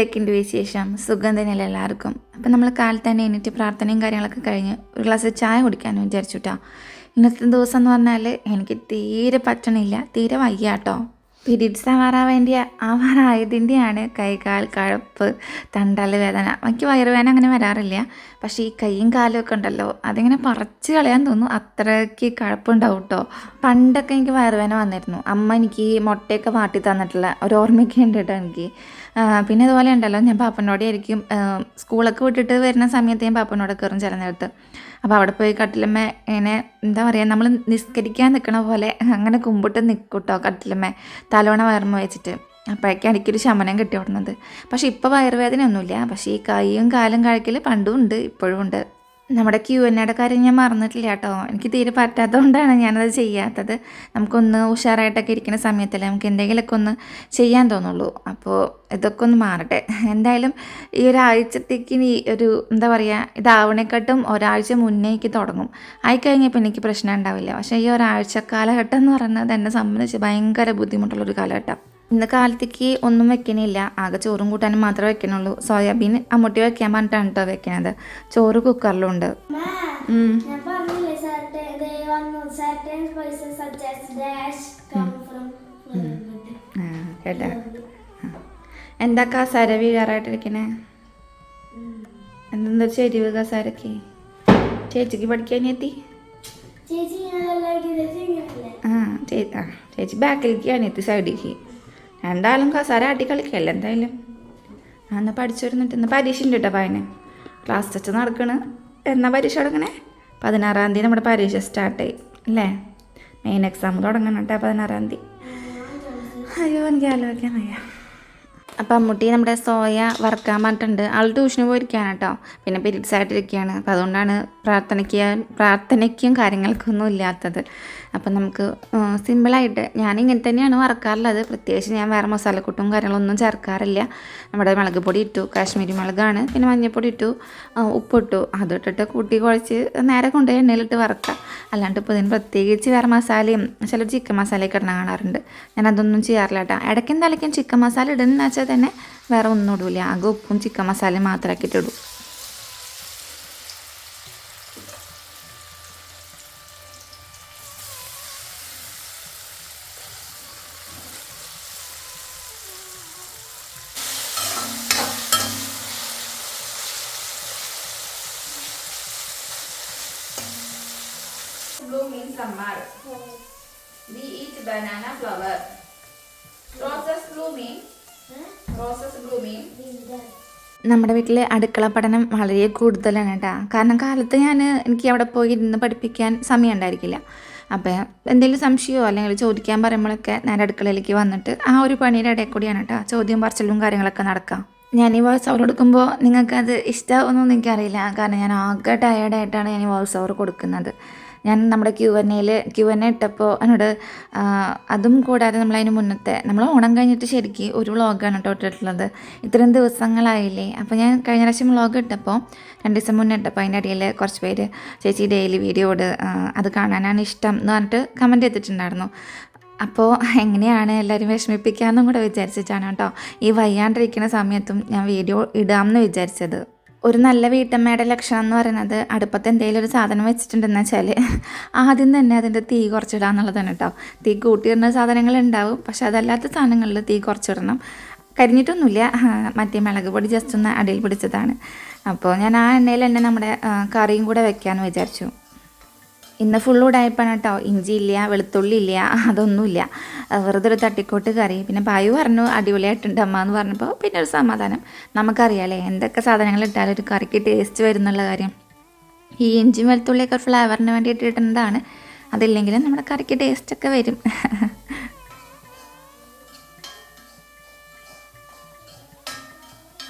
എന്തൊക്കെയുണ്ട് വിശേഷം. സുഖം തന്നെയല്ല എല്ലാവർക്കും? അപ്പം നമ്മൾ കാലത്ത് തന്നെ എണീറ്റ് പ്രാർത്ഥനയും കാര്യങ്ങളൊക്കെ കഴിഞ്ഞ് ഒരു ഗ്ലാസ് ചായ കുടിക്കാമെന്ന് വിചാരിച്ചു കേട്ടോ ഇന്നത്തെ ദിവസം എന്ന് പറഞ്ഞാൽ എനിക്ക് തീരെ പറ്റണില്ല. തീരെ വയ്യ കേട്ടോ പീരീഡ്സ് ആവാറാവേണ്ടിയ ആവാറായതിന്റെയാണ് കൈകാൽ കഴപ്പ് തണ്ടൽ വേദന. എനിക്ക് വയറുവേദന അങ്ങനെ വരാറില്ല. പക്ഷേ ഈ കൈയും കാലും ഒക്കെ ഉണ്ടല്ലോ അതിങ്ങനെ പറിച്ച് കളയാൻ തോന്നും അത്രയ്ക്ക് കഴപ്പുണ്ടാവും കേട്ടോ പണ്ടൊക്കെ എനിക്ക് വയറുവേദന വന്നിരുന്നു. അമ്മ എനിക്ക് മുട്ടയൊക്കെ വാട്ടി തന്നിട്ടുള്ള ഒരു ഓർമ്മയൊക്കെ ഉണ്ട് കേട്ടോ എനിക്ക്. പിന്നെ അതുപോലെ ഉണ്ടല്ലോ ഞാൻ പാപ്പനോടെ ആയിരിക്കും സ്കൂളൊക്കെ വിട്ടിട്ട് വരുന്ന സമയത്ത് ഞാൻ പാപ്പനോടെ കയറും ചില നേരത്ത്. അപ്പോൾ അവിടെ പോയി കട്ടിലമ്മ ഇങ്ങനെ എന്താ പറയുക നമ്മൾ നിസ്കരിക്കാൻ നിൽക്കണ പോലെ അങ്ങനെ കുമ്പിട്ട് നിൽക്കൂട്ടോ കട്ടിലമ്മ തലോണ വയർമ വെച്ചിട്ട്. അപ്പോഴേക്കും എനിക്കൊരു ശമനം കിട്ടി ഓടുന്നത് പക്ഷേ ഇപ്പോൾ വയറുവേദന ഒന്നുമില്ല പക്ഷേ ഈ കൈയും കാലും കഴിക്കൽ പണ്ടും ഉണ്ട് ഇപ്പോഴും ഉണ്ട്. നമ്മുടെ ക്യു എൻ എയുടെ കാര്യം ഞാൻ മറന്നിട്ടില്ല കേട്ടോ. എനിക്ക് തീരെ പറ്റാത്തതുകൊണ്ടാണ് ഞാനത് ചെയ്യാത്തത്. നമുക്കൊന്ന് ഉഷാറായിട്ടൊക്കെ ഇരിക്കുന്ന സമയത്തല്ലേ നമുക്ക് എന്തെങ്കിലുമൊക്കെ ഒന്ന് ചെയ്യാൻ തോന്നുള്ളൂ. അപ്പോൾ ഇതൊക്കെ ഒന്ന് മാറട്ടെ. എന്തായാലും ഈ ഒരാഴ്ചത്തേക്ക് ഇനി ഒരു എന്താ പറയുക ഇതാവണേക്കാട്ടും ഒരാഴ്ച മുന്നേ എനിക്ക് തുടങ്ങും. ആയിക്കഴിഞ്ഞപ്പോൾ എനിക്ക് പ്രശ്നം ഉണ്ടാവില്ല. പക്ഷേ ഈ ഒരാഴ്ച കാലഘട്ടം എന്ന് പറയുന്നത് എന്നെ സംബന്ധിച്ച് ഭയങ്കര ബുദ്ധിമുട്ടുള്ളൊരു കാലഘട്ടം. ഇന്ന് കാലത്തേക്ക് ഒന്നും വെക്കണില്ല. ആകെ ചോറും കൂട്ടാനും മാത്രമേ വെക്കണുള്ളൂ. സോയാബീൻ അമ്മൂട്ടി വെക്കാൻ പറഞ്ഞിട്ടാണ് കേട്ടോ വെക്കണത്. ചോറ് കുക്കറിലുണ്ട്. ഉണ്ട് കേട്ടാ. എന്താ കസാര വീഴാറായിട്ടിരിക്കണേ? എന്തെന്താ ചെരിവ് കസാരക്ക് ചേച്ചിക്ക് പഠിക്കാൻ എത്തി? ആ ചേച്ചി ബാക്കിലേക്ക് അനിയത്തി സൈഡിലേക്ക്. രണ്ടാളും കസാര ആട്ടി കളിക്കല്ല എന്തായാലും. ഞാൻ പഠിച്ചിരുന്നിട്ട് ഇന്ന് പരീക്ഷ ഉണ്ട് കേട്ടോ പയന് ക്ലാസ് ടെസ്റ്റ് നടക്കണ്. എന്നാ പരീക്ഷ തുടങ്ങണേ? പതിനാറാം തീയതി നമ്മുടെ പരീക്ഷ സ്റ്റാർട്ടായി അല്ലേ? മെയിൻ എക്സാം തുടങ്ങണം കേട്ടോ പതിനാറാം തീയതി. അയ്യോ എനിക്ക് ആലോചിക്കാൻ വയ്യ. അപ്പം അമ്മൂട്ടി നമ്മുടെ സോയ വറക്കാൻ പറഞ്ഞിട്ടുണ്ട്. ആൾ ട്യൂഷന് പോയിരിക്കുകയാണ് കേട്ടോ പിന്നെ പീരീഡ്സ് ആയിട്ടിരിക്കുകയാണ് അപ്പം അതുകൊണ്ടാണ് പ്രാർത്ഥനയ്ക്ക് പ്രാർത്ഥനയ്ക്കും കാര്യങ്ങൾക്കൊന്നും ഇല്ലാത്തത്. അപ്പം നമുക്ക് സിമ്പിളായിട്ട് ഞാൻ ഇങ്ങനെ തന്നെയാണ് വറക്കാറുള്ളത്. പ്രത്യേകിച്ച് ഞാൻ വേറെ മസാലക്കൂട്ടും കാര്യങ്ങളൊന്നും ചേർക്കാറില്ല. നമ്മുടെ മുളക് പൊടി ഇട്ടു കാശ്മീരി മുളകാണ് പിന്നെ മഞ്ഞൾപ്പൊടി ഇട്ടു ഉപ്പിട്ടു. അതിട്ടിട്ട് കൂട്ടി കുഴച്ച് നേരെ കൊണ്ടുപോയി എണ്ണയിലിട്ട് വറക്കുക. അല്ലാണ്ട് ഇപ്പോൾ ഇതിന് പ്രത്യേകിച്ച് വേറെ മസാലയും ചില ചിക്കൻ മസാലയൊക്കെ ഇടണ കാണാറുണ്ട്. ഞാൻ അതൊന്നും ചെയ്യാറില്ല കേട്ടോ. ഇടയ്ക്കും തലയ്ക്കും ചിക്കൻ മസാല ഇടുന്നതെന്ന് വെച്ചാൽ തന്നെ വേറെ ഒന്നും ഇടൂല. ആകെ ഉപ്പും ചിക്കൻ മസാലയും മാത്രമാക്കിയിട്ട് ഇടും. നമ്മുടെ വീട്ടിലെ അടുക്കള പഠനം വളരെ കൂടുതലാണ് കേട്ടോ കാരണം കാലത്ത് ഞാൻ എനിക്ക് അവിടെ പോയി ഇരുന്ന് പഠിപ്പിക്കാൻ സമയം ഉണ്ടായിരിക്കില്ല. അപ്പോൾ എന്തെങ്കിലും സംശയമോ അല്ലെങ്കിൽ ചോദിക്കാൻ പറയുമ്പോഴൊക്കെ നേരെ അടുക്കളയിലേക്ക് വന്നിട്ട് ആ ഒരു പണിയുടെ ഇടയിൽ കൂടിയാണ് കേട്ടോ ചോദ്യം പറച്ചിലും കാര്യങ്ങളൊക്കെ നടക്കാം. ഞാൻ ഈ വോയിസ് ഓവർ കൊടുക്കുമ്പോൾ നിങ്ങൾക്കത് ഇഷ്ടമാവുമെന്നൊന്നും എനിക്കറിയില്ല. കാരണം ഞാൻ ആകെ ടയേർഡായിട്ടാണ് ഞാൻ ഈ വോയിസ് ഓവർ കൊടുക്കുന്നത്. ഞാൻ നമ്മുടെ ക്യു എൻ എയിൽ ക്യു എൻ എ ഇട്ടപ്പോൾ എന്നോട് അതും കൂടാതെ നമ്മൾ അതിന് മുന്നത്തെ നമ്മൾ ഓണം കഴിഞ്ഞിട്ട് ശരിക്കും ഒരു വ്ളോഗാണ് കേട്ടോ ഇട്ടിട്ടുള്ളത്. ഇത്രയും ദിവസങ്ങളായില്ലേ? അപ്പോൾ ഞാൻ കഴിഞ്ഞ പ്രാവശ്യം വ്ളോഗ് ഇട്ടപ്പോൾ രണ്ട് ദിവസം മുന്നേ ഇട്ടപ്പോൾ അതിന്റെ അടിയിൽ കുറച്ച് പേര് ചേച്ചി ഡെയിലി വീഡിയോ ഇട് അത് കാണാനാണ് ഇഷ്ടം എന്ന് പറഞ്ഞിട്ട് കമന്റ് ചെയ്തിട്ടുണ്ടായിരുന്നു. അപ്പോൾ എങ്ങനെയാണ് എല്ലാവരും വിഷമിപ്പിക്കാമെന്നും കൂടെ വിചാരിച്ചിട്ടാണ് കേട്ടോ ഈ വയ്യാണ്ടിരിക്കുന്ന സമയത്തും ഞാൻ വീഡിയോ ഇടാമെന്ന് വിചാരിച്ചത്. ഒരു നല്ല വീട്ടമ്മയുടെ ലക്ഷണം എന്ന് പറയുന്നത് അടുപ്പത്ത് എന്തെങ്കിലും ഒരു സാധനം വെച്ചിട്ടുണ്ടെന്ന് വെച്ചാൽ ആദ്യം തന്നെ അതിന്റെ തീ കുറച്ചിടുക എന്നുള്ളതാണ് കേട്ടോ. തീ കൂട്ടിയിടുന്ന സാധനങ്ങൾ ഉണ്ടാവും. പക്ഷെ അതല്ലാത്ത സാധനങ്ങളിൽ തീ കുറച്ചിടണം. കരിഞ്ഞിട്ടൊന്നുമില്ല. മറ്റേ മുളക് പൊടി ജസ്റ്റ് ഒന്ന് അടിയിൽ പിടിച്ചതാണ്. അപ്പോൾ ഞാൻ ആ എണ്ണയിൽ തന്നെ നമ്മുടെ കറിയും കൂടെ വെക്കാമെന്ന് വിചാരിച്ചു. ഇന്ന് ഫുൾ ഉടായ്പാണ് കേട്ടോ ഇഞ്ചി ഇല്ല വെളുത്തുള്ളി ഇല്ല അതൊന്നുമില്ല വെറുതെ ഒരു തട്ടിക്കോട്ട് കറി. പിന്നെ പായു പറഞ്ഞു അടിപൊളിയായിട്ടുണ്ട് അമ്മ എന്ന് പറഞ്ഞപ്പോൾ പിന്നെ ഒരു സമാധാനം. നമുക്കറിയാലേ എന്തൊക്കെ സാധനങ്ങൾ ഇട്ടാലും ഒരു കറിക്ക് ടേസ്റ്റ് വരുന്നുള്ള കാര്യം. ഈ ഇഞ്ചിയും വെളുത്തുള്ളിയൊക്കെ ഫ്ലേവറിന് വേണ്ടിയിട്ട് ഇട്ടുന്നതാണ് അതില്ലെങ്കിലും നമ്മുടെ കറിക്ക് ടേസ്റ്റൊക്കെ വരും.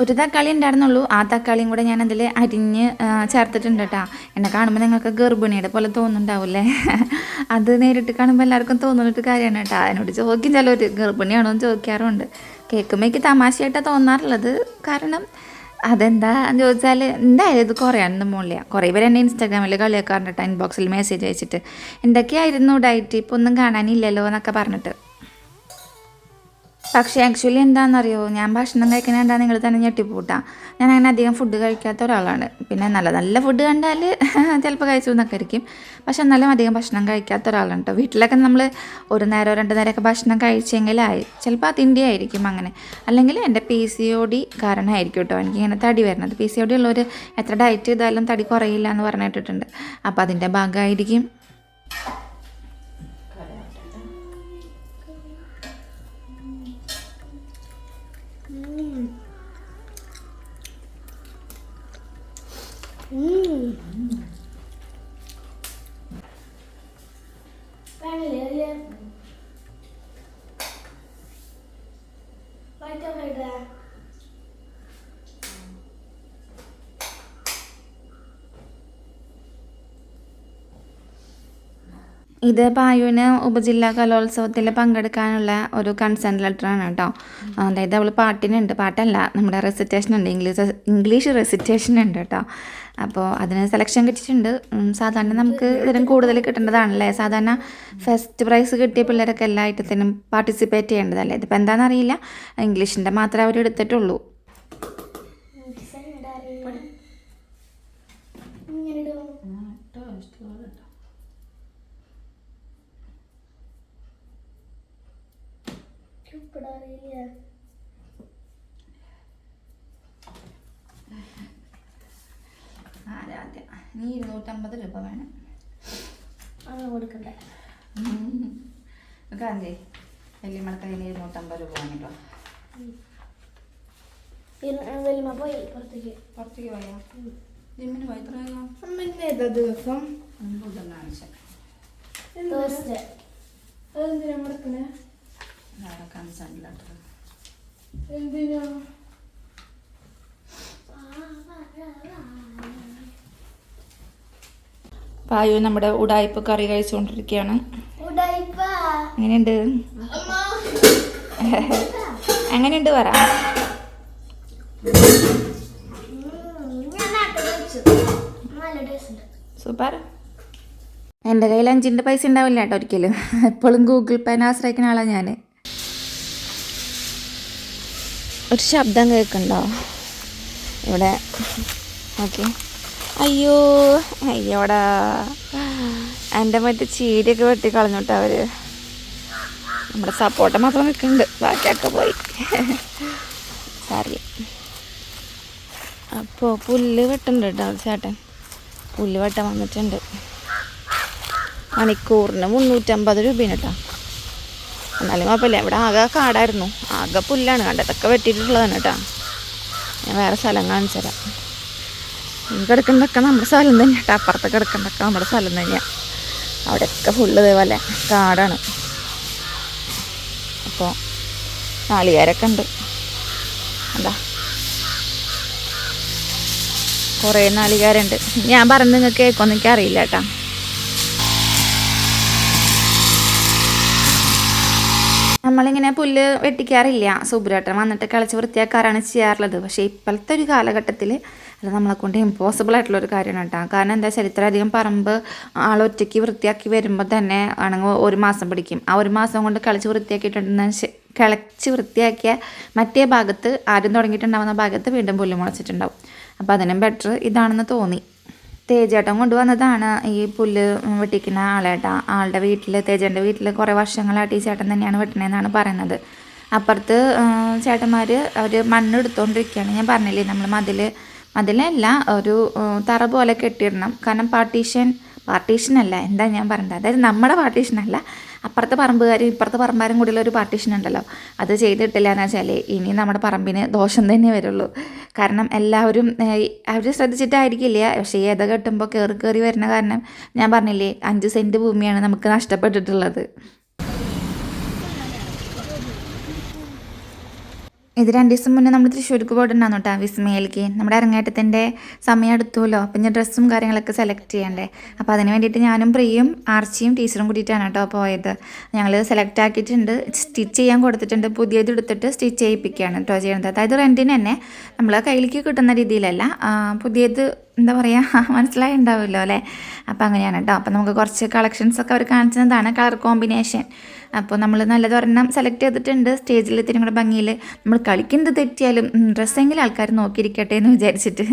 ഒരു തക്കാളി ഉണ്ടായിരുന്നുള്ളൂ. ആ തക്കാളിയും കൂടെ ഞാൻ അതിൽ അരിഞ്ഞ് ചേർത്തിട്ടുണ്ട് കേട്ടോ എന്നെ കാണുമ്പോൾ നിങ്ങൾക്ക് ഗർഭിണിയുടെ പോലെ തോന്നുന്നുണ്ടാവില്ലേ? അത് നേരിട്ട് കാണുമ്പോൾ എല്ലാവർക്കും തോന്നുന്നിട്ട് കാര്യമാണ് കേട്ടോ അതിനോട് ചോദിക്കും ചിലർ ഗർഭിണിയാണോ? എന്ന് ചോദിക്കാറുണ്ട്. കേൾക്കുമ്പോൾ എനിക്ക് തമാശയായിട്ടാണ് തോന്നാറുള്ളത്. കാരണം അതെന്താന്ന് ചോദിച്ചാൽ എന്തായാലും ഇത് കുറയാനൊന്നും മുകളില്ല കുറേ പേര് എന്നെ ഇൻസ്റ്റാഗ്രാമിൽ കളിയാക്കാറുണ്ട് കേട്ടോ ഇൻബോക്സിൽ മെസ്സേജ് അയച്ചിട്ട്. എന്തൊക്കെയായിരുന്നു? ഡയറ്റ് ഇപ്പോൾ ഒന്നും കാണാനില്ലല്ലോ എന്നൊക്കെ പറഞ്ഞിട്ട്. പക്ഷേ ആക്ച്വലി എന്താണെന്നറിയോ? ഞാൻ ഭക്ഷണം കഴിക്കണേണ്ടാ നിങ്ങൾ തന്നെ ഞെട്ടിപ്പൂട്ടാ. ഞാൻ അങ്ങനെ അധികം ഫുഡ് കഴിക്കാത്ത ഒരാളാണ്. പിന്നെ നല്ല നല്ല ഫുഡ് കണ്ടാൽ ചിലപ്പോൾ കഴിച്ചു എന്നൊക്കെ ആയിരിക്കും. പക്ഷെ എന്നാലും അധികം ഭക്ഷണം കഴിക്കാത്ത ഒരാളാണ് കേട്ടോ വീട്ടിലൊക്കെ നമ്മൾ ഒരു നേരമോ രണ്ട് നേരമൊക്കെ ഭക്ഷണം കഴിച്ചെങ്കിലായി ചിലപ്പോൾ അതിന്റെ ആയിരിക്കും അങ്ങനെ. അല്ലെങ്കിൽ എന്റെ പി സി ഒ ഡി കാരണമായിരിക്കും കേട്ടോ എനിക്ക് ഇങ്ങനെ തടി വരുന്നത് പി സി ഒ ഡി ഉള്ളവർ എത്ര ഡയറ്റ് ചെയ്താലും തടി കുറയില്ല എന്ന് പറഞ്ഞിട്ടിട്ടുണ്ട്. അപ്പോൾ അതിന്റെ ഭാഗമായിരിക്കും. ഇത് പായുവിന് ഉപജില്ലാ കലോത്സവത്തിൽ പങ്കെടുക്കാനുള്ള ഒരു കൺസെന്റ് ലെറ്ററാണ് കേട്ടോ. അതായത് അവൾ പാട്ടിനുണ്ട്. പാട്ടല്ല നമ്മുടെ റെസിറ്റേഷൻ ഉണ്ട്. ഇംഗ്ലീഷ് ഇംഗ്ലീഷ് റെസിറ്റേഷൻ ഉണ്ട് കേട്ടോ. അപ്പോൾ അതിന് സെലക്ഷൻ കിട്ടിയിട്ടുണ്ട്. സാധാരണ നമുക്ക് ഇതിനും കൂടുതൽ കിട്ടേണ്ടതാണല്ലേ? സാധാരണ ഫസ്റ്റ് പ്രൈസ് കിട്ടിയ പിള്ളേരൊക്കെ എല്ലാ ഐറ്റത്തിനും പാർട്ടിസിപ്പേറ്റ് ചെയ്യേണ്ടതല്ലേ? ഇതിപ്പോൾ എന്താണെന്നറിയില്ല ഇംഗ്ലീഷിന്റെ മാത്രമേ അവർ എടുത്തിട്ടുള്ളൂ. ഇങ്ങനെ ഇടും ചുപ്പിടാറില്ല ആദ്യം നീ ഇരുന്നൂറ്റമ്പത് രൂപ വേണം. അങ്ങനെ കൊടുക്കണ്ടേ കയ്യിൽ ഇരുന്നൂറ്റമ്പത് രൂപ വാങ്ങിട്ടോ വലിയ പോയി പുറത്തേക്ക്. പുറത്തേക്ക് പോയാ? ജിമ്മിന് പോയി? എത്രയോ അമ്മ ഏതാ ദിവസം? ബുധനാഴ്ച എന്തിനാ മുടക്കണേ? കൺസേൺ ലെറ്റർ എന്തിനാ? പായു നമ്മുടെ ഉടായ്പ കറി കഴിച്ചുകൊണ്ടിരിക്കുകയാണ് എങ്ങനെയുണ്ട്? എങ്ങനെയുണ്ട് പറ സൂപ്പർ. എന്റെ കയ്യിൽ അഞ്ചിന്റെ പൈസ ഉണ്ടാവില്ല കേട്ടോ ഒരിക്കലും. എപ്പോഴും ഗൂഗിൾ പേനെ ആശ്രയിക്കുന്ന ആളാണ് ഞാൻ ഒരു ശബ്ദം കേൾക്കുന്നുണ്ടോ ഇവിടെ. ഓക്കെ. അയ്യോ അയ്യോടാ. എന്റെ മറ്റേ ചീരയൊക്കെ വെട്ടി കളഞ്ഞിട്ട് അവർ നമ്മുടെ സപ്പോർട്ട് മാത്രം നിൽക്കുന്നുണ്ട്. ബാക്കിയൊക്കെ പോയി. സാരി അപ്പോൾ പുല്ല് വെട്ടുണ്ട് കേട്ടോ ചേട്ടൻ. പുല്ല് വെട്ടാൻ വന്നിട്ടുണ്ട്. മണിക്കൂറിന് മുന്നൂറ്റമ്പത് രൂപയാണ് കേട്ടോ. എന്നാലും കുഴപ്പമില്ല. ഇവിടെ ആകെ കാടായിരുന്നു. ആകെ പുല്ലാണ്. കണ്ടതൊക്കെ വെട്ടിയിട്ടുള്ളതാണ് കേട്ടോ. ഞാൻ വേറെ സ്ഥലം കാണിച്ചു ഈ കിടക്കുന്നതൊക്കെ നമ്മുടെ സ്ഥലം തന്നെയാണ് കേട്ടോ. അപ്പുറത്ത് കിടക്കുന്നതൊക്കെ നമ്മുടെ സ്ഥലം തന്നെയാണ് അവിടെയൊക്കെ ഫുള്ള് ഇതേപോലെ കാടാണ്. അപ്പോൾ നാളികാരൊക്കെ ഉണ്ട്. എന്താ കുറേ നാളികാരുണ്ട് ഞാൻ പറഞ്ഞ് നിങ്ങൾക്ക് കേൾക്കുമെന്ന് എനിക്കറിയില്ല കേട്ടോ. നമ്മളിങ്ങനെ പുല്ല് വെട്ടിക്കാറില്ല. സുബ്രേട്ടൻ വന്നിട്ട് കളിച്ച് വൃത്തിയാക്കാറാണ് ചെയ്യാറുള്ളത്. പക്ഷേ ഇപ്പോഴത്തെ ഒരു കാലഘട്ടത്തിൽ അത് നമ്മളെ കൊണ്ട് ഇമ്പോസിബിൾ ആയിട്ടുള്ള ഒരു കാര്യമാണ് കേട്ടോ. കാരണം എന്താ വെച്ചാൽ ഇത്രയധികം പറമ്പ് ആളൊറ്റയ്ക്ക് വൃത്തിയാക്കി വരുമ്പോൾ തന്നെ ആണെങ്കിൽ ഒരു മാസം പിടിക്കും. ആ ഒരു മാസം കൊണ്ട് കളിച്ച് വൃത്തിയാക്കിയിട്ടുണ്ടെന്ന് കിളച്ച് വൃത്തിയാക്കിയ മറ്റേ ഭാഗത്ത് ആരും തുടങ്ങിയിട്ടുണ്ടാവുന്ന ഭാഗത്ത് വീണ്ടും പുല്ല് മുളച്ചിട്ടുണ്ടാവും. അപ്പോൾ അതിനും ബെറ്റർ ഇതാണെന്ന് തോന്നി. തേജേട്ടൻ കൊണ്ടുവന്നതാണ്. ഈ പുല്ല് വെട്ടിക്കുന്ന ആളേട്ടാ. ആളുടെ വീട്ടിൽ തേജേന്റെ വീട്ടിൽ കുറേ വർഷങ്ങളായിട്ട് ഈ ചേട്ടൻ തന്നെയാണ് വെട്ടണതെന്നാണ് പറയുന്നത്. അപ്പുറത്ത് ചേട്ടന്മാർ അവർ മണ്ണ് എടുത്തുകൊണ്ടിരിക്കുകയാണ് ഞാൻ പറഞ്ഞില്ലേ നമ്മൾ മതിൽ മതിലല്ല ഒരു തറ പോലെ കെട്ടിയിടണം. കാരണം പാർട്ടീഷൻ പാർട്ടീഷനല്ല. എന്താ ഞാൻ പറഞ്ഞത് അതായത് നമ്മുടെ പാർട്ടീഷനല്ല. അപ്പുറത്തെ പറമ്പുകാരും ഇപ്പുറത്തെ പറമ്പാരും കൂടിയുള്ള ഒരു പാർട്ടീഷൻ ഉണ്ടല്ലോ. അത് ചെയ്തിട്ടില്ല എന്ന് വെച്ചാൽ ഇനി നമ്മുടെ പറമ്പിന് ദോഷം തന്നെ വരുള്ളൂ. കാരണം എല്ലാവരും അവർ ശ്രദ്ധിച്ചിട്ടായിരിക്കില്ല? പക്ഷേ ഏത കെട്ടുമ്പോൾ കയറി കയറി വരുന്ന കാരണം ഞാൻ പറഞ്ഞില്ലേ അഞ്ച് സെന്റ് ഭൂമിയാണ് നമുക്ക് നഷ്ടപ്പെട്ടിട്ടുള്ളത്. ഇത് രണ്ട് ദിവസം മുന്നേ നമ്മൾ തൃശ്ശൂർക്ക് പോയിട്ടുണ്ടാകും കേട്ടോ വിസ്മയിലേക്ക് നമ്മുടെ അരങ്ങേറ്റത്തിന്റെ സമയം എടുത്തുമല്ലോ അപ്പം ഞാൻ ഡ്രസ്സും കാര്യങ്ങളൊക്കെ സെലക്ട് ചെയ്യണ്ടേ. അപ്പോൾ അതിന് വേണ്ടിയിട്ട് ഞാനും പ്രിയും ആർച്ചിയും ടീച്ചറും കൂടിയിട്ടാണ് കേട്ടോ പോയത്. ഞങ്ങൾ സെലക്ട് ആക്കിയിട്ടുണ്ട് സ്റ്റിച്ച് ചെയ്യാൻ കൊടുത്തിട്ടുണ്ട് പുതിയത് എടുത്തിട്ട് സ്റ്റിച്ച് ചെയ്യിപ്പിക്കുകയാണ് കേട്ടോ ചെയ്യുന്നത്. അതായത് റെന്റിന് തന്നെ നമ്മളെ കയ്യിലേക്ക് കിട്ടുന്ന രീതിയിലല്ല പുതിയത് എന്താ പറയുക മനസ്സിലായി ഉണ്ടാവുമല്ലോ അല്ലേ? അപ്പോൾ അങ്ങനെയാണ് കേട്ടോ അപ്പോൾ നമുക്ക് കുറച്ച് കളക്ഷൻസ് ഒക്കെ അവർ കാണിച്ചതാണ് കളർ കോമ്പിനേഷൻ അപ്പോൾ നമ്മൾ നല്ലതൊരെണ്ണം സെലക്ട് ചെയ്തിട്ടുണ്ട്. സ്റ്റേജിൽ ഇത്തിരി ഭംഗിയിൽ നമ്മൾ കളിക്കുന്നത് തെറ്റിയാലും ഡ്രസ്സെങ്കിലും ആൾക്കാർ നോക്കിയിരിക്കട്ടെ എന്ന് വിചാരിച്ചിട്ട്.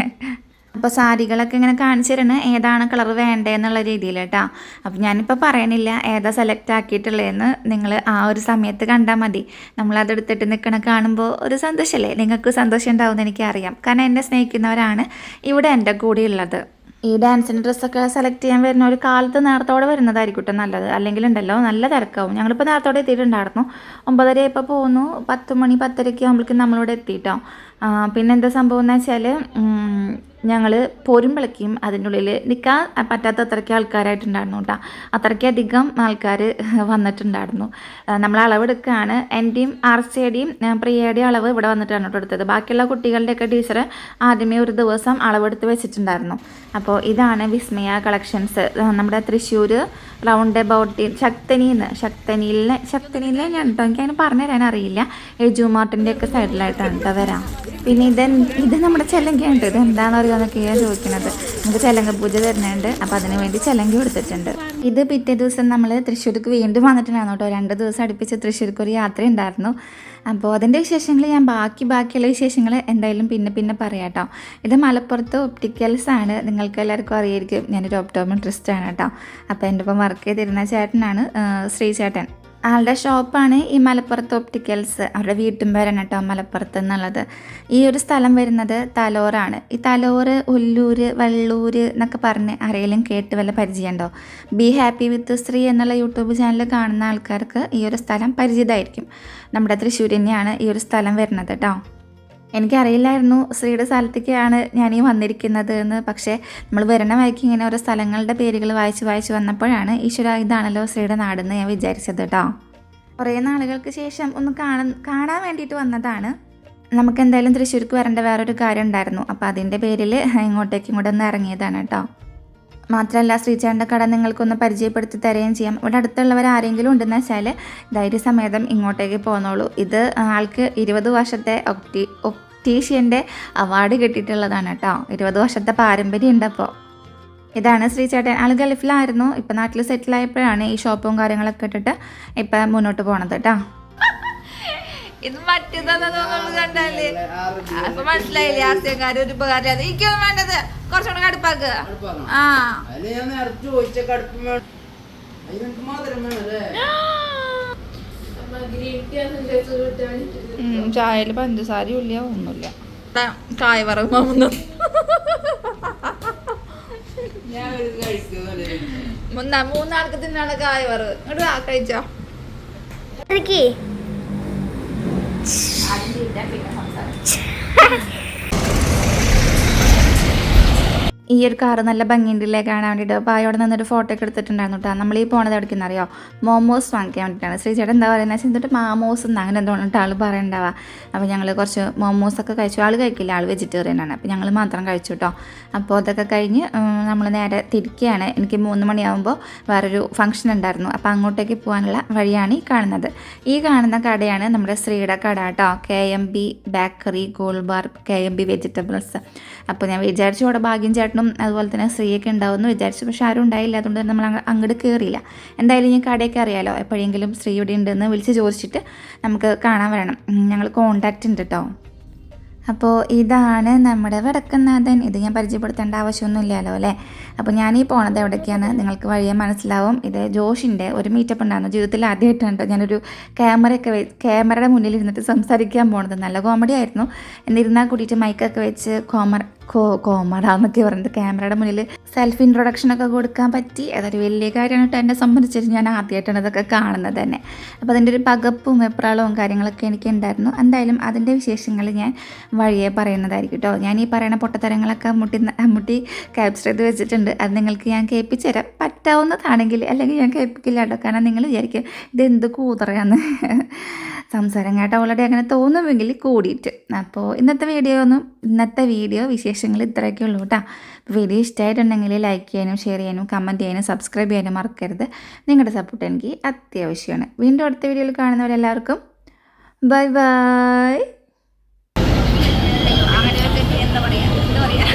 അപ്പോൾ സാരികളൊക്കെ ഇങ്ങനെ കാണിച്ചു തരണ. ഏതാണ് കളർ വേണ്ടതെന്നുള്ള രീതിയിൽ കേട്ടോ അപ്പോൾ ഞാനിപ്പോൾ പറയണില്ല ഏതാ സെലക്ട് ആക്കിയിട്ടുള്ളതെന്ന് നിങ്ങൾ ആ ഒരു സമയത്ത് കണ്ടാൽ മതി. നമ്മളത് എടുത്തിട്ട് നിൽക്കണ കാണുമ്പോൾ ഒരു സന്തോഷമല്ലേ നിങ്ങൾക്ക് സന്തോഷം ഉണ്ടാവുമെന്ന് എനിക്കറിയാം. കാരണം എന്നെ സ്നേഹിക്കുന്നവരാണ് ഇവിടെ എന്റെ കൂടെ ഉള്ളത്. ഈ ഡാൻസിന്റെ ഡ്രസ്സൊക്കെ സെലക്ട് ചെയ്യാൻ വരുന്ന ഒരു കാലത്ത് നേരത്തോടെ വരുന്നതായിരിക്കും നല്ലത്. അല്ലെങ്കിൽ ഉണ്ടല്ലോ നല്ല തിരക്കാവും. ഞങ്ങളിപ്പോൾ നേരത്തോടെ എത്തിയിട്ടുണ്ടായിരുന്നു. ഒമ്പതര ഇപ്പോൾ പോകുന്നു പത്ത് മണി പത്തരയ്ക്ക് ആകുമ്പോഴേക്കും നമ്മളിവിടെ എത്തിയിട്ടോ പിന്നെ എന്താ സംഭവം എന്ന് വെച്ചാൽ ഞങ്ങൾ പോരുമ്പോഴേക്കും അതിന്റെ ഉള്ളിൽ നിൽക്കാൻ പറ്റാത്ത അത്രയ്ക്ക് ആൾക്കാരായിട്ടുണ്ടായിരുന്നു കേട്ടോ അത്രയ്ക്കധികം ആൾക്കാർ വന്നിട്ടുണ്ടായിരുന്നു. നമ്മൾ അളവെടുക്കുകയാണ് എന്റെയും ആർ ആർസിയുടെയും പ്രിയയുടെയും അളവ് ഇവിടെ വന്നിട്ടാണ് കേട്ടോ എടുത്തത്. ബാക്കിയുള്ള കുട്ടികളുടെയൊക്കെ ടീച്ചർ ആദ്യമേ ഒരു ദിവസം അളവെടുത്ത് വെച്ചിട്ടുണ്ടായിരുന്നു. അപ്പോൾ ഇതാണ് വിസ്മയ കളക്ഷൻസ്. നമ്മുടെ തൃശ്ശൂർ റൗണ്ട് അബൌട്ട് ശക്തനിന്ന് ശക്തനിയിലെ ശക്തനിയിലെ ഞാൻ കേട്ടോ എനിക്കങ്ങനെ പറഞ്ഞു തരാൻ അറിയില്ല. എജു മാർട്ടിന്റെ ഒക്കെ സൈഡിലായിട്ടാണ് കേട്ടോ വരാം. പിന്നെ ഇത് ഇത് നമ്മുടെ ചെലങ്കയുണ്ട് ഇത് എന്താണെന്ന് ഞാൻ ചോദിക്കുന്നത്. നമുക്ക് ചെലങ്ക പൂജ തരുന്നുണ്ട്. അപ്പോൾ അതിന് വേണ്ടി ചെലങ്ക കൊടുത്തിട്ടുണ്ട്. ഇത് പിറ്റേ ദിവസം നമ്മൾ തൃശ്ശൂർക്ക് വീണ്ടും വന്നിട്ടുണ്ടായിരുന്നു കേട്ടോ. രണ്ട് ദിവസം അടുപ്പിച്ച് തൃശ്ശൂർക്ക് ഒരു യാത്ര ഉണ്ടായിരുന്നു. അപ്പോൾ അതിന്റെ വിശേഷങ്ങൾ ഞാൻ ബാക്കി ബാക്കിയുള്ള വിശേഷങ്ങൾ എന്തായാലും പിന്നെ പിന്നെ പറയാം കേട്ടോ. ഇത് മലപ്പുറത്ത് ഒപ്റ്റിക്കൽസ് ആണ്. നിങ്ങൾക്ക് എല്ലാവർക്കും അറിയായിരിക്കും. ഞാനൊരു ഒപ്റ്റോമെട്രിസ്റ്റ് ആണ് കേട്ടോ. അപ്പോൾ എന്റെ ഒപ്പം വർക്ക് ചെയ്തിരുന്ന ചേട്ടനാണ് ശ്രീ ചേട്ടൻ ആളുടെ ഷോപ്പാണ് ഈ മലപ്പുറത്ത് ഒപ്റ്റിക്കൽസ്. അവരുടെ വീട്ടും പേരാണ് കേട്ടോ മലപ്പുറത്ത് എന്നുള്ളത്. ഈ ഒരു സ്ഥലം വരുന്നത് തലോറാണ്. ഈ തലോറ് ഒല്ലൂര് വള്ളൂര് എന്നൊക്കെ പറഞ്ഞ് ആരെങ്കിലും കേട്ട് വല്ല പരിചയമുണ്ടോ? ബി ഹാപ്പി വിത്ത് ശ്രീ എന്നുള്ള യൂട്യൂബ് ചാനൽ കാണുന്ന ആൾക്കാർക്ക് ഈ ഒരു സ്ഥലം പരിചിതമായിരിക്കും. നമ്മുടെ തൃശ്ശൂരിനെയാണ് ഈ ഒരു സ്ഥലം വരുന്നത് കേട്ടോ. എനിക്കറിയില്ലായിരുന്നു ശ്രീയുടെ സ്ഥലത്തേക്കാണ് ഞാൻ ഈ വന്നിരിക്കുന്നത് എന്ന് പക്ഷേ നമ്മൾ വരണ വഴിക്ക് ഇങ്ങനെ ഓരോ സ്ഥലങ്ങളുടെ പേരുകൾ വായിച്ച് വായിച്ച് വന്നപ്പോഴാണ് ഈശ്വര ഇതാണല്ലോ ശ്രീയുടെ നാടെന്ന് ഞാൻ വിചാരിച്ചത് കേട്ടോ കുറേ നാളുകൾക്ക് ശേഷം ഒന്ന് കാണാൻ കാണാൻ വേണ്ടിയിട്ട് വന്നതാണ്. നമുക്ക് എന്തായാലും തൃശ്ശൂർക്ക് വരേണ്ട വേറൊരു കാര്യം ഉണ്ടായിരുന്നു. അപ്പോൾ അതിന്റെ പേരിൽ ഇങ്ങോട്ടേക്കും ഒന്ന് ഇറങ്ങിയതാണ് കേട്ടോ മാത്രമല്ല ശ്രീചാണ്ട കട നിങ്ങൾക്കൊന്ന് പരിചയപ്പെടുത്തി തരുകയും ചെയ്യാം. ഇവിടെ അടുത്തുള്ളവർ ആരെങ്കിലും ഉണ്ടെന്ന് വെച്ചാൽ ധൈര്യസമേതം ഇങ്ങോട്ടേക്ക് പോന്നോളൂ. ഇത് ആൾക്ക് ഇരുപത് വർഷത്തെ ഒപ്റ്റി ഒപ്റ്റീഷ്യന്റെ അവാർഡ് കിട്ടിയിട്ടുള്ളതാണ് കേട്ടോ. ഇരുപത് വർഷത്തെ പാരമ്പര്യം ഉണ്ട് അപ്പോൾ ഇതാണ് ശ്രീചേട്ടൻ. ആൾ ഗൾഫിലായിരുന്നു. ഇപ്പം നാട്ടിൽ സെറ്റിൽ ആയപ്പോഴാണ് ഈ ഷോപ്പും കാര്യങ്ങളൊക്കെ ഇട്ടിട്ട് ഇപ്പം മുന്നോട്ട് പോണത് കേട്ടോ. ഇത് മറ്റേതാന്ന് കണ്ടാൽ. അപ്പൊ മനസ്സിലായില്ലേ ആസ്യക്കാര് ഒരു ഉപകാരം എനിക്കൊന്നും വേണ്ടത്. കുറച്ചുകൂടെ കടുപ്പാക്കുക ആ. ചായയിൽ പഞ്ചസാരയും ഇല്ല ഒന്നുമില്ല. ചായ വറവ് ഞാൻ ഒരു കഴിക്കുന്നില്ല മൂന്നാൾക്ക് തിന്നാണ് കായ വറവ് ഇങ്ങോട്ട് വാ, കഴിച്ചോ. എനിക്ക് ഈ ഒരു കാറ് നല്ല ഭംഗിയുണ്ടല്ലേ കാണാൻ വേണ്ടിയിട്ട്? അപ്പോൾ അവിടെ നിന്നൊരു ഫോട്ടോ ഒക്കെ എടുത്തിട്ടുണ്ടായിരുന്നു കേട്ടോ നമ്മൾ ഈ പോണത് എവിടേക്കെന്ന് അറിയോ മോമോസ് വാങ്ങിക്കാൻ വേണ്ടിയിട്ടാണ് ശ്രീ ചേട്ടൻ എന്താ പറയുന്നത് എന്നിട്ട് മാമോസ് എന്ന് അങ്ങനെ എന്തോ ആൾ പറയണ്ടാവുക അപ്പോൾ ഞങ്ങൾ കുറച്ച് മോമോസ് ഒക്കെ കഴിച്ചു. ആൾ കഴിക്കില്ല. ആൾ വെജിറ്റേറിയൻ ആണ്. അപ്പോൾ ഞങ്ങൾ മാത്രം കഴിച്ചു കേട്ടോ അപ്പോൾ അതൊക്കെ കഴിഞ്ഞ് നമ്മൾ നേരെ തിരിക്കുകയാണ് എനിക്ക് മൂന്ന് മണിയാകുമ്പോൾ വേറൊരു ഫംഗ്ഷൻ ഉണ്ടായിരുന്നു. അപ്പോൾ അങ്ങോട്ടേക്ക് പോകാനുള്ള വഴിയാണ് ഈ കാണുന്നത്. ഈ കാണുന്ന കടയാണ് നമ്മുടെ ശ്രീയുടെ കട കേട്ടോ K M B bakery gold bar K M B vegetables അപ്പോൾ ഞാൻ വിചാരിച്ചു അവിടെ ഭാഗ്യം ചേട്ടനും അതുപോലെ തന്നെ സ്ത്രീയൊക്കെ ഉണ്ടാവുമെന്ന് വിചാരിച്ചു. പക്ഷെ ആരും ഉണ്ടായില്ല. അതുകൊണ്ട് നമ്മൾ അങ്ങ് അങ്ങോട്ട് കയറിയില്ല എന്തായാലും ഈ കടയൊക്കെ അറിയാലോ? എപ്പോഴെങ്കിലും സ്ത്രീ ഇവിടെ ഉണ്ടെന്ന് വിളിച്ച് ചോദിച്ചിട്ട് നമുക്ക് കാണാൻ വരണം. ഞങ്ങൾ കോണ്ടാക്റ്റ് ഉണ്ട് കേട്ടോ അപ്പോൾ ഇതാണ് നമ്മുടെ വടക്കനാഥൻ. ഇത് ഞാൻ പരിചയപ്പെടുത്തേണ്ട ആവശ്യമൊന്നുമില്ലല്ലോ അല്ലേ? അപ്പോൾ ഞാൻ ഈ പോണത് എവിടേക്കാണ് നിങ്ങൾക്ക് വഴിയെ മനസ്സിലാവും. ഇത് ജോഷിന്റെ ഒരു മീറ്റപ്പ് ഉണ്ടായിരുന്നു. ജീവിതത്തിൽ ആദ്യമായിട്ടാണ് ഞാനൊരു ക്യാമറയൊക്കെ വെ ക്യാമറയുടെ മുന്നിൽ ഇരുന്നിട്ട് സംസാരിക്കാൻ പോണത്. നല്ല കോമഡി ആയിരുന്നു. എന്നിരുന്നാൽ കൂടിയിട്ട് മൈക്കൊക്കെ വെച്ച് കോമർ കോ എന്നൊക്കെ പറഞ്ഞിട്ട് ക്യാമറയുടെ മുന്നിൽ സെൽഫ് ഇൻട്രൊഡക്ഷൻ ഒക്കെ കൊടുക്കാൻ പറ്റി. അതൊരു വലിയ കാര്യമാണ് കേട്ടോ എന്നെ സംബന്ധിച്ചിട്ട് ഞാൻ ആദ്യമായിട്ടാണ് ഇതൊക്കെ കാണുന്നത് തന്നെ. അപ്പോൾ അതിന്റെ ഒരു പകപ്പും വെപ്രാളവും കാര്യങ്ങളൊക്കെ എനിക്ക് ഉണ്ടായിരുന്നു. എന്തായാലും അതിന്റെ വിശേഷങ്ങൾ ഞാൻ വഴിയെ പറയുന്നതായിരിക്കും കേട്ടോ. ഞാൻ ഈ പറയുന്ന പൊട്ടത്തരങ്ങളൊക്കെ മുട്ടി മുട്ടി ക്യാപ്ചർ ചെയ്ത് വെച്ചിട്ടുണ്ട്. അത് നിങ്ങൾക്ക് ഞാൻ കേൾപ്പിച്ചു തരാം പറ്റാവുന്നതാണെങ്കിൽ അല്ലെങ്കിൽ ഞാൻ കേൾപ്പിക്കില്ല കേട്ടോ. കാരണം നിങ്ങൾ വിചാരിക്കും ഇതെന്ത് കൂതറയാന്ന്? സംസാരം കേട്ട ഓൾറെഡി അങ്ങനെ തോന്നുമെങ്കിൽ കൂടിയിട്ട്. അപ്പോൾ ഇന്നത്തെ വീഡിയോ ഒന്നും ഇന്നത്തെ വീഡിയോ വിശേഷങ്ങൾ ഇത്രയൊക്കെ ഉള്ളൂ കേട്ടോ. വീഡിയോ ഇഷ്ടമായിട്ടുണ്ടെങ്കിൽ ലൈക്ക് ചെയ്യാനും ഷെയർ ചെയ്യാനും കമന്റ് ചെയ്യാനും സബ്സ്ക്രൈബ് ചെയ്യാനും മറക്കരുത്. നിങ്ങളുടെ സപ്പോർട്ട് എനിക്ക് അത്യാവശ്യമാണ്. വീണ്ടും അടുത്ത വീഡിയോയിൽ കാണുന്നവരെല്ലാവർക്കും ബൈ ബൈ എന്താ പറയാ? എന്താ പറയാ?